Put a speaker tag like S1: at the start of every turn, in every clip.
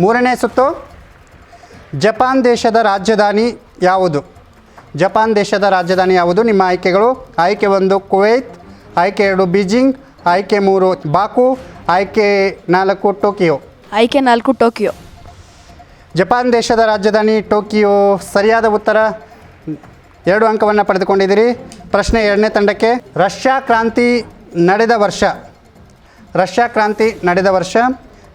S1: ಮೂರನೇ ಸುತ್ತು ಜಪಾನ್ ದೇಶದ ರಾಜಧಾನಿ ಯಾವುದು? ಜಪಾನ್ ದೇಶದ ರಾಜಧಾನಿ ಯಾವುದು? ನಿಮ್ಮ ಆಯ್ಕೆಗಳು. ಆಯ್ಕೆ ಒಂದು ಕುವೈತ್ ಆಯ್ಕೆ ಎರಡು ಬೀಜಿಂಗ್ ಆಯ್ಕೆ ಮೂರು ಬಾಕು ಆಯ್ಕೆ ನಾಲ್ಕು ಟೋಕಿಯೋ.
S2: ಆಯ್ಕೆ ನಾಲ್ಕು ಟೋಕಿಯೋ.
S1: ಜಪಾನ್ ದೇಶದ ರಾಜಧಾನಿ ಟೋಕಿಯೋ ಸರಿಯಾದ ಉತ್ತರ? ಎರಡು ಅಂಕವನ್ನು ಪಡೆದುಕೊಂಡಿದ್ದೀರಿ. ಪ್ರಶ್ನೆ ಎರಡನೇ ತಂಡಕ್ಕೆ. ರಷ್ಯಾ ಕ್ರಾಂತಿ ನಡೆದ ವರ್ಷ. ರಷ್ಯಾ ಕ್ರಾಂತಿ ನಡೆದ ವರ್ಷ.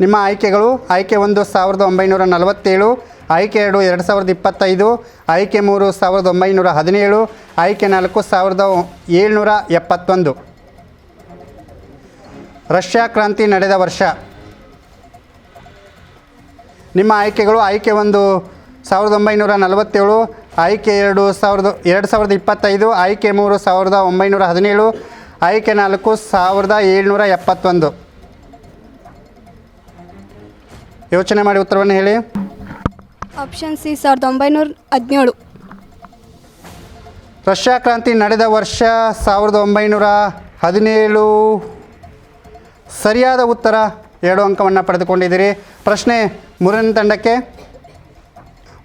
S1: ನಿಮ್ಮ ಆಯ್ಕೆಗಳು ಆಯ್ಕೆ ಒಂದು ಸಾವಿರದ ಒಂಬೈನೂರ ನಲವತ್ತೇಳು, ಆಯ್ಕೆ ಎರಡು ಎರಡು ಸಾವಿರದ ಇಪ್ಪತ್ತೈದು, ಆಯ್ಕೆ ಮೂರು ಸಾವಿರದ ಒಂಬೈನೂರ ಹದಿನೇಳು, ಆಯ್ಕೆ ನಾಲ್ಕು ಸಾವಿರದ ಏಳ್ನೂರ ಎಪ್ಪತ್ತೊಂದು. ರಷ್ಯಾ ಕ್ರಾಂತಿ ನಡೆದ ವರ್ಷ. ನಿಮ್ಮ ಆಯ್ಕೆಗಳು ಆಯ್ಕೆ ಒಂದು ಸಾವಿರದ ಒಂಬೈನೂರ ನಲವತ್ತೇಳು, ಆಯ್ಕೆ ಎರಡು ಸಾವಿರದ ಎರಡು ಸಾವಿರದ ಇಪ್ಪತ್ತೈದು, ಆಯ್ಕೆ ಮೂರು ಸಾವಿರದ ಒಂಬೈನೂರ ಹದಿನೇಳು, ಆಯ್ಕೆ ನಾಲ್ಕು ಸಾವಿರದ ಏಳ್ನೂರ ಎಪ್ಪತ್ತೊಂದು. ಯೋಚನೆ ಮಾಡಿ ಉತ್ತರವನ್ನು ಹೇಳಿ.
S3: ಆಪ್ಷನ್ ಸಿ ಸಾವಿರದ ಒಂಬೈನೂರ ಹದಿನೇಳು.
S1: ರಷ್ಯಾ ಕ್ರಾಂತಿ ನಡೆದ ವರ್ಷ ಸಾವಿರದ ಒಂಬೈನೂರ ಹದಿನೇಳು. ಸರಿಯಾದ ಉತ್ತರ ಎರಡು ಅಂಕವನ್ನು ಪಡೆದುಕೊಂಡಿದ್ದೀರಿ. ಪ್ರಶ್ನೆ ಮೂರನೇ ತಂಡಕ್ಕೆ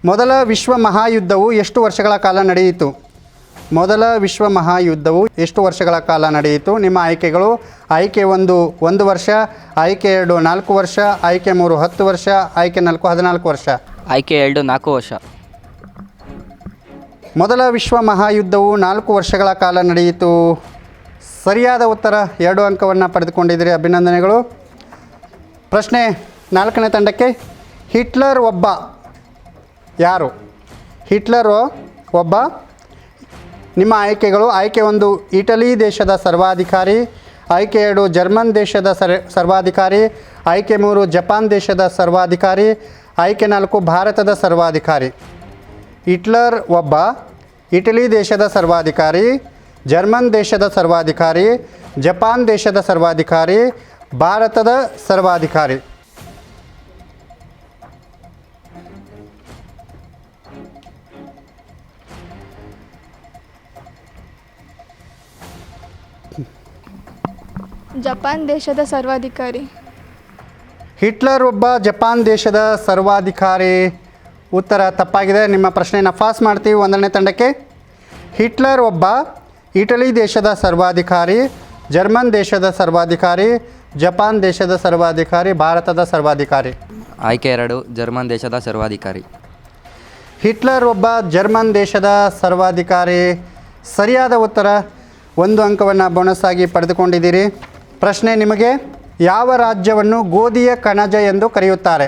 S1: ಮೊದಲ ವಿಶ್ವ ಮಹಾಯುದ್ಧವು ಎಷ್ಟು ವರ್ಷಗಳ ಕಾಲ ನಡೆಯಿತು? ಮೊದಲ ವಿಶ್ವ ಮಹಾಯುದ್ಧವು ಎಷ್ಟು ವರ್ಷಗಳ ಕಾಲ ನಡೆಯಿತು? ನಿಮ್ಮ ಆಯ್ಕೆಗಳು ಆಯ್ಕೆ ಒಂದು ಒಂದು ವರ್ಷ ಆಯ್ಕೆ ಎರಡು ನಾಲ್ಕು ವರ್ಷ ಆಯ್ಕೆ ಮೂರು ಹತ್ತು ವರ್ಷ ಆಯ್ಕೆ ನಾಲ್ಕು ಹದಿನಾಲ್ಕು ವರ್ಷ?
S4: ಆಯ್ಕೆ ಎರಡು ನಾಲ್ಕು ವರ್ಷ.
S1: ಮೊದಲ ವಿಶ್ವ ಮಹಾಯುದ್ಧವು ನಾಲ್ಕು ವರ್ಷಗಳ ಕಾಲ ನಡೆಯಿತು. ಸರಿಯಾದ ಉತ್ತರ ಎರಡು ಅಂಕವನ್ನು ಪಡೆದುಕೊಂಡಿದ್ದೀರಿ ಅಭಿನಂದನೆಗಳು. ಪ್ರಶ್ನೆ ನಾಲ್ಕನೇ ತಂಡಕ್ಕೆ ಹಿಟ್ಲರ್ ಒಬ್ಬ ಯಾರು? ಹಿಟ್ಲರು ಒಬ್ಬ ನಿಮ್ಮ ಆಯ್ಕೆಗಳು, ಆಯ್ಕೆ ಒಂದು ಇಟಲಿ ದೇಶದ ಸರ್ವಾಧಿಕಾರಿ, ಆಯ್ಕೆ ಎರಡು ಜರ್ಮನ್ ದೇಶದ ಸರ್, ಸರ್ವಾಧಿಕಾರಿ, ಆಯ್ಕೆ ಮೂರು ಜಪಾನ್ ದೇಶದ ಸರ್ವಾಧಿಕಾರಿ, ಆಯ್ಕೆ ನಾಲ್ಕು ಭಾರತದ ಸರ್ವಾಧಿಕಾರಿ. ಹಿಟ್ಲರ್ ಒಬ್ಬ ಇಟಲಿ ದೇಶದ ಸರ್ವಾಧಿಕಾರಿ, ಜರ್ಮನ್ ದೇಶದ ಸರ್ವಾಧಿಕಾರಿ, ಜಪಾನ್ ದೇಶದ ಸರ್ವಾಧಿಕಾರಿ, ಭಾರತದ ಸರ್ವಾಧಿಕಾರಿ.
S3: ಜಪಾನ್ ದೇಶದ ಸರ್ವಾಧಿಕಾರಿ.
S1: ಹಿಟ್ಲರ್ ಒಬ್ಬ ಜಪಾನ್ ದೇಶದ ಸರ್ವಾಧಿಕಾರಿ. ಉತ್ತರ ತಪ್ಪಾಗಿದೆ. ನಿಮ್ಮ ಪ್ರಶ್ನೆಯನ್ನು ಪಾಸ್ ಮಾಡ್ತೀವಿ. ಒಂದನೇ ತಂಡಕ್ಕೆ ಹಿಟ್ಲರ್ ಒಬ್ಬ ಇಟಲಿ ದೇಶದ ಸರ್ವಾಧಿಕಾರಿ ಜರ್ಮನ್ ದೇಶದ ಸರ್ವಾಧಿಕಾರಿ ಜಪಾನ್ ದೇಶದ ಸರ್ವಾಧಿಕಾರಿ ಭಾರತದ ಸರ್ವಾಧಿಕಾರಿ.
S4: ಆಯ್ಕೆ ಎರಡು. ಜರ್ಮನ್ ದೇಶದ ಸರ್ವಾಧಿಕಾರಿ.
S1: ಹಿಟ್ಲರ್ ಒಬ್ಬ ಜರ್ಮನ್ ದೇಶದ ಸರ್ವಾಧಿಕಾರಿ. ಸರಿಯಾದ ಉತ್ತರ. ಒಂದು ಅಂಕವನ್ನು ಬೋನಸ್ ಆಗಿ ಪಡೆದುಕೊಂಡಿದ್ದೀರಿ. ಪ್ರಶ್ನೆ ನಿಮಗೆ, ಯಾವ ರಾಜ್ಯವನ್ನು ಗೋಧಿಯ ಕಣಜ ಎಂದು ಕರೆಯುತ್ತಾರೆ?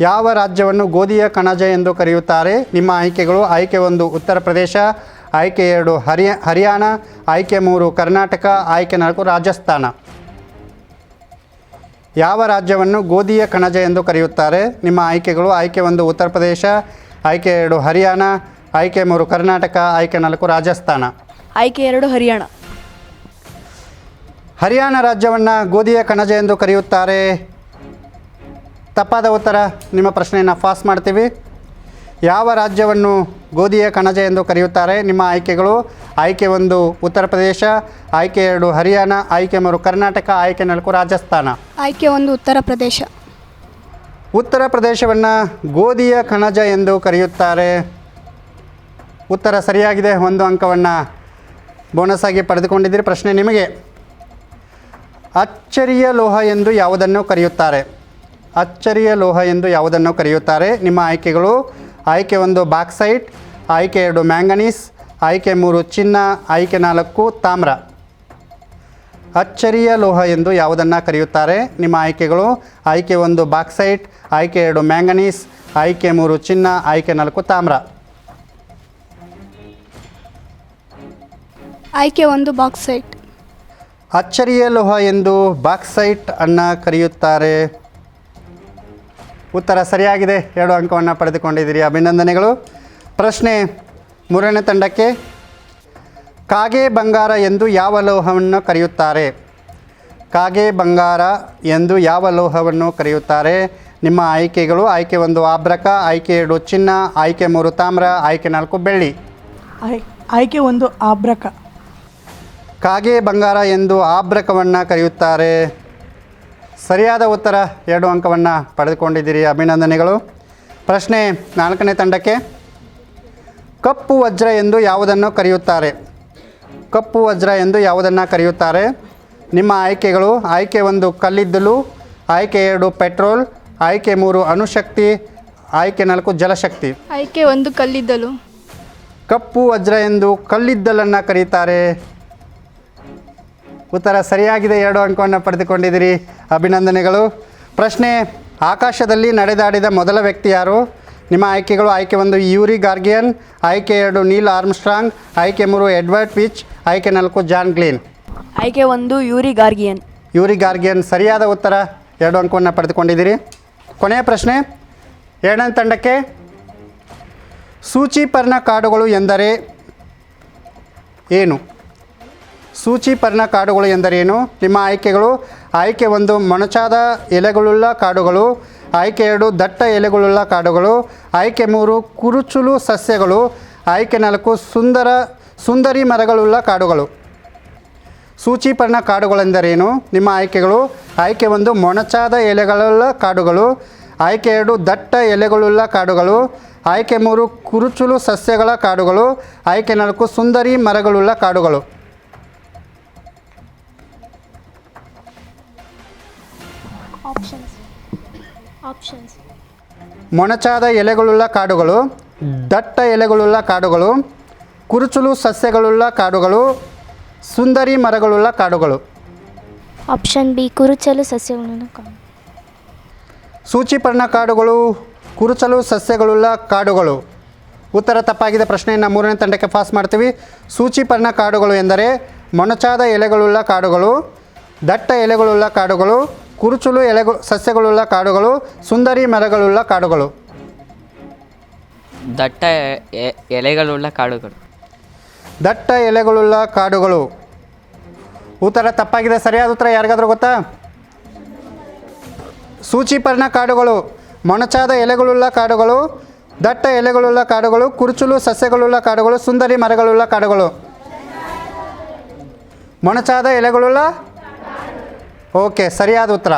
S1: ಯಾವ ರಾಜ್ಯವನ್ನು ಗೋಧಿಯ ಕಣಜ ಎಂದು ಕರೆಯುತ್ತಾರೆ? ನಿಮ್ಮ ಆಯ್ಕೆಗಳು ಆಯ್ಕೆ ಒಂದು, ಉತ್ತರ ಪ್ರದೇಶ, ಆಯ್ಕೆ ಎರಡು ಹರಿಯ ಹರಿಯಾಣ, ಆಯ್ಕೆ ಮೂರು, ಕರ್ನಾಟಕ, ಆಯ್ಕೆ ನಾಲ್ಕು, ರಾಜಸ್ಥಾನ. ಯಾವ ರಾಜ್ಯವನ್ನು ಗೋಧಿಯ ಕಣಜ ಎಂದು ಕರೆಯುತ್ತಾರೆ? ನಿಮ್ಮ ಆಯ್ಕೆಗಳು ಆಯ್ಕೆ ಒಂದು, ಉತ್ತರ ಪ್ರದೇಶ, ಆಯ್ಕೆ ಎರಡು, ಹರಿಯಾಣ, ಆಯ್ಕೆ ಮೂರು, ಕರ್ನಾಟಕ, ಆಯ್ಕೆ ನಾಲ್ಕು, ರಾಜಸ್ಥಾನ.
S2: ಆಯ್ಕೆ ಎರಡು, ಹರಿಯಾಣ.
S1: ಹರಿಯಾಣ ರಾಜ್ಯವನ್ನು ಗೋಧಿಯ ಕಣಜ ಎಂದು ಕರೆಯುತ್ತಾರೆ. ತಪ್ಪಾದ ಉತ್ತರ ನಿಮ್ಮ ಪ್ರಶ್ನೆಯನ್ನು ಪಾಸ್ ಮಾಡ್ತೀವಿ. ಯಾವ ರಾಜ್ಯವನ್ನು ಗೋಧಿಯ ಕಣಜ ಎಂದು ಕರೆಯುತ್ತಾರೆ? ನಿಮ್ಮ ಆಯ್ಕೆಗಳು ಆಯ್ಕೆ ಒಂದು ಉತ್ತರ ಪ್ರದೇಶ ಆಯ್ಕೆ ಎರಡು ಹರಿಯಾಣ ಆಯ್ಕೆ ಮೂರು ಕರ್ನಾಟಕ ಆಯ್ಕೆ ನಾಲ್ಕು ರಾಜಸ್ಥಾನ.
S3: ಆಯ್ಕೆ ಒಂದು ಉತ್ತರ ಪ್ರದೇಶ.
S1: ಉತ್ತರ ಪ್ರದೇಶವನ್ನು ಗೋಧಿಯ ಕಣಜ ಎಂದು ಕರೆಯುತ್ತಾರೆ. ಉತ್ತರ ಸರಿಯಾಗಿದೆ. ಒಂದು ಅಂಕವನ್ನು ಬೋನಸ್ ಆಗಿ ಪಡೆದುಕೊಂಡಿದ್ದೀರಿ. ಪ್ರಶ್ನೆ ನಿಮಗೆ. ಅಚ್ಚರಿಯ ಲೋಹ ಎಂದು ಯಾವುದನ್ನು ಕರೆಯುತ್ತಾರೆ? ಅಚ್ಚರಿಯ ಲೋಹ ಎಂದು ಯಾವುದನ್ನು ಕರೆಯುತ್ತಾರೆ? ನಿಮ್ಮ ಆಯ್ಕೆಗಳು ಆಯ್ಕೆ ಒಂದು ಬಾಕ್ಸೈಟ್ ಆಯ್ಕೆ ಎರಡು ಮ್ಯಾಂಗನೀಸ್, ಆಯ್ಕೆ ಮೂರು ಚಿನ್ನ, ಆಯ್ಕೆ ನಾಲ್ಕು ತಾಮ್ರ. ಅಚ್ಚರಿಯ ಲೋಹ ಎಂದು ಯಾವುದನ್ನು ಕರೆಯುತ್ತಾರೆ? ನಿಮ್ಮ ಆಯ್ಕೆಗಳು ಆಯ್ಕೆ ಒಂದು ಬಾಕ್ಸೈಟ್ ಆಯ್ಕೆ ಎರಡು ಮ್ಯಾಂಗನೀಸ್, ಆಯ್ಕೆ ಮೂರು ಚಿನ್ನ, ಆಯ್ಕೆ ನಾಲ್ಕು ತಾಮ್ರ.
S3: ಆಯ್ಕೆ ಒಂದು ಬಾಕ್ಸೈಟ್
S1: ಅಚ್ಚರಿಯ ಲೋಹ ಎಂದು ಬಾಕ್ಸೈಟ್ ಅನ್ನು ಕರೆಯುತ್ತಾರೆ. ಉತ್ತರ ಸರಿಯಾಗಿದೆ. ಎರಡು ಅಂಕವನ್ನು ಪಡೆದುಕೊಂಡಿದ್ದೀರಿ. ಅಭಿನಂದನೆಗಳು. ಪ್ರಶ್ನೆ ಮೂರನೇ ತಂಡಕ್ಕೆ ಕಾಗೆ ಬಂಗಾರ ಎಂದು ಯಾವ ಲೋಹವನ್ನು ಕರೆಯುತ್ತಾರೆ? ಕಾಗೆ ಬಂಗಾರ ಎಂದು ಯಾವ ಲೋಹವನ್ನು ಕರೆಯುತ್ತಾರೆ? ನಿಮ್ಮ ಆಯ್ಕೆಗಳು. ಆಯ್ಕೆ ಒಂದು ಆಬ್ರಕ ಆಯ್ಕೆ ಎರಡು ಚಿನ್ನ, ಆಯ್ಕೆ ಮೂರು ತಾಮ್ರ, ಆಯ್ಕೆ ನಾಲ್ಕು ಬೆಳ್ಳಿ.
S5: ಆಯ್ಕೆ ಒಂದು ಆಬ್ರಕ
S1: ಕಾಗೆ ಬಂಗಾರ ಎಂದು ಆಭ್ರಕವನ್ನು ಕರೆಯುತ್ತಾರೆ. ಸರಿಯಾದ ಉತ್ತರ ಎರಡು ಅಂಕವನ್ನು ಪಡೆದುಕೊಂಡಿದ್ದೀರಿ ಅಭಿನಂದನೆಗಳು. ಪ್ರಶ್ನೆ ನಾಲ್ಕನೇ ತಂಡಕ್ಕೆ ಕಪ್ಪು ವಜ್ರ ಎಂದು ಯಾವುದನ್ನು ಕರೆಯುತ್ತಾರೆ? ಕಪ್ಪು ವಜ್ರ ಎಂದು ಯಾವುದನ್ನು ಕರೆಯುತ್ತಾರೆ? ನಿಮ್ಮ ಆಯ್ಕೆಗಳು ಆಯ್ಕೆ ಒಂದು ಕಲ್ಲಿದ್ದಲು ಆಯ್ಕೆ ಎರಡು ಪೆಟ್ರೋಲ್ ಆಯ್ಕೆ ಮೂರು ಅಣುಶಕ್ತಿ ಆಯ್ಕೆ ನಾಲ್ಕು ಜಲಶಕ್ತಿ.
S3: ಆಯ್ಕೆ ಒಂದು ಕಲ್ಲಿದ್ದಲು.
S1: ಕಪ್ಪು ವಜ್ರ ಎಂದು ಕಲ್ಲಿದ್ದಲನ್ನು ಕರೆಯುತ್ತಾರೆ ಉತ್ತರ ಸರಿಯಾಗಿದೆ. ಎರಡು ಅಂಕವನ್ನು ಪಡೆದುಕೊಂಡಿದ್ದೀರಿ. ಅಭಿನಂದನೆಗಳು. ಪ್ರಶ್ನೆ ಆಕಾಶದಲ್ಲಿ ನಡೆದಾಡಿದ ಮೊದಲ ವ್ಯಕ್ತಿ ಯಾರು? ನಿಮ್ಮ ಆಯ್ಕೆಗಳು ಆಯ್ಕೆ ಒಂದು ಯೂರಿ ಗಾರ್ಗಿಯನ್ ಆಯ್ಕೆ ಎರಡು ನೀಲ್ ಆರ್ಮ್ಸ್ಟ್ರಾಂಗ್ ಆಯ್ಕೆ ಮೂರು ಎಡ್ವರ್ಡ್ ಪಿಚ್ ಆಯ್ಕೆ ನಾಲ್ಕು ಜಾನ್ ಗ್ಲೀನ್.
S2: ಆಯ್ಕೆ ಒಂದು ಯೂರಿ ಗಾರ್ಗಿಯನ್.
S1: ಯೂರಿ ಗಾರ್ಗಿಯನ್ ಸರಿಯಾದ ಉತ್ತರ. ಎರಡು ಅಂಕವನ್ನು ಪಡೆದುಕೊಂಡಿದ್ದೀರಿ. ಕೊನೆಯ ಪ್ರಶ್ನೆ ಎರಡನೇ ತಂಡಕ್ಕೆ ಸೂಚಿಪರ್ಣ ಕಾಡುಗಳು ಎಂದರೆ ಏನು? ಸೂಚಿಪರ್ಣ ಕಾಡುಗಳು ಎಂದರೇನು? ನಿಮ್ಮ ಆಯ್ಕೆಗಳು ಆಯ್ಕೆ ಒಂದು ಮೊಣಚಾದ ಎಲೆಗಳುಳ್ಳ ಕಾಡುಗಳು, ಆಯ್ಕೆ ಎರಡು ದಟ್ಟ ಎಲೆಗಳುಳ್ಳ ಕಾಡುಗಳು, ಆಯ್ಕೆ ಮೂರು ಕುರುಚುಲು ಸಸ್ಯಗಳು, ಆಯ್ಕೆ ನಾಲ್ಕು ಸುಂದರ ಸುಂದರಿ ಮರಗಳುಳ್ಳ ಕಾಡುಗಳು. ಸೂಚಿಪರ್ಣ ಕಾಡುಗಳೆಂದರೇನು? ನಿಮ್ಮ ಆಯ್ಕೆಗಳು ಆಯ್ಕೆ ಒಂದು ಮೊಣಚಾದ ಎಲೆಗಳುಳ್ಳ ಕಾಡುಗಳು, ಆಯ್ಕೆ ಎರಡು ದಟ್ಟ ಎಲೆಗಳುಳ್ಳ ಕಾಡುಗಳು, ಆಯ್ಕೆ ಮೂರು ಕುರುಚುಲು ಸಸ್ಯಗಳ ಕಾಡುಗಳು, ಆಯ್ಕೆ ನಾಲ್ಕು ಸುಂದರಿ ಮರಗಳುಳ್ಳ ಕಾಡುಗಳು.
S6: ಆಪ್ಷನ್ಸ್ ಆಪ್ಷನ್ಸ್
S1: ಮೊಣಚಾದ ಎಲೆಗಳುಳ್ಳ ಕಾಡುಗಳು ದಟ್ಟ ಎಲೆಗಳುಳ್ಳ ಕಾಡುಗಳು ಕುರುಚುಲು ಸಸ್ಯಗಳುಳ್ಳ ಕಾಡುಗಳು ಸುಂದರಿ ಮರಗಳುಳ್ಳ ಕಾಡುಗಳು.
S6: ಆಪ್ಷನ್ ಬಿ ಕುರುಚಲು ಸಸ್ಯಗಳನ್ನು ಕಾಣು.
S1: ಸೂಚಿಪರ್ಣ ಕಾಡುಗಳು ಕುರುಚಲು ಸಸ್ಯಗಳುಳ್ಳ ಕಾಡುಗಳು. ಉತ್ತರ ತಪ್ಪಾಗಿದೆ ಪ್ರಶ್ನೆಯನ್ನು ಮೂರನೇ ತಂಡಕ್ಕೆ ಪಾಸ್ ಮಾಡ್ತೀವಿ. ಸೂಚಿಪರ್ಣ ಕಾಡುಗಳು ಎಂದರೆ ಮೊಣಚಾದ ಎಲೆಗಳುಳ್ಳ ಕಾಡುಗಳು ದಟ್ಟ ಎಲೆಗಳುಳ್ಳ ಕಾಡುಗಳು ಕುರುಚಲು ಎಲೆಗಳು ಸಸ್ಯಗಳುಳ್ಳ ಕಾಡುಗಳು ಸುಂದರಿ ಮರಗಳುಳ್ಳ ಕಾಡುಗಳು.
S4: ದಟ್ಟ ಎ- ಎಲೆಗಳುಳ್ಳ ಕಾಡುಗಳು.
S1: ದಟ್ಟ ಎಲೆಗಳುಳ್ಳ ಕಾಡುಗಳು. ಉತ್ತರ ತಪ್ಪಾಗಿದೆ ಸರಿಯಾದ ಉತ್ತರ ಯಾರಿಗಾದರೂ ಗೊತ್ತಾ? ಸೂಚಿಪರ್ಣ ಕಾಡುಗಳು ಮೊಣಚಾದ ಎಲೆಗಳುಳ್ಳ ಕಾಡುಗಳು ದಟ್ಟ ಎಲೆಗಳುಳ್ಳ ಕಾಡುಗಳು ಕುರುಚುಲು ಸಸ್ಯಗಳುಳ್ಳ ಕಾಡುಗಳು ಸುಂದರಿ ಮರಗಳುಳ್ಳ ಕಾಡುಗಳು. ಮೊಣಚಾದ ಎಲೆಗಳುಳ್ಳ ಓಕೆ, ಸರಿಯಾದ ಉತ್ತರ.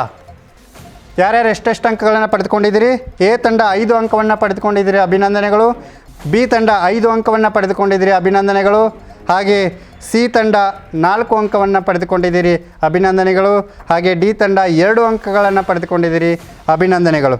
S1: ಯಾರ್ಯಾರು ಎಷ್ಟೆಷ್ಟು ಅಂಕಗಳನ್ನು ಪಡೆದುಕೊಂಡಿದ್ದೀರಿ? ಎ ತಂಡ ಐದು ಅಂಕವನ್ನು ಪಡೆದುಕೊಂಡಿದ್ದೀರಿ ಅಭಿನಂದನೆಗಳು. ಬಿ ತಂಡ ಐದು ಅಂಕವನ್ನು ಪಡೆದುಕೊಂಡಿದ್ದೀರಿ ಅಭಿನಂದನೆಗಳು. ಹಾಗೆ ಸಿ ತಂಡ ನಾಲ್ಕು ಅಂಕವನ್ನು ಪಡೆದುಕೊಂಡಿದ್ದೀರಿ ಅಭಿನಂದನೆಗಳು. ಹಾಗೆ ಡಿ ತಂಡ ಎರಡು ಅಂಕಗಳನ್ನು ಪಡೆದುಕೊಂಡಿದ್ದೀರಿ ಅಭಿನಂದನೆಗಳು.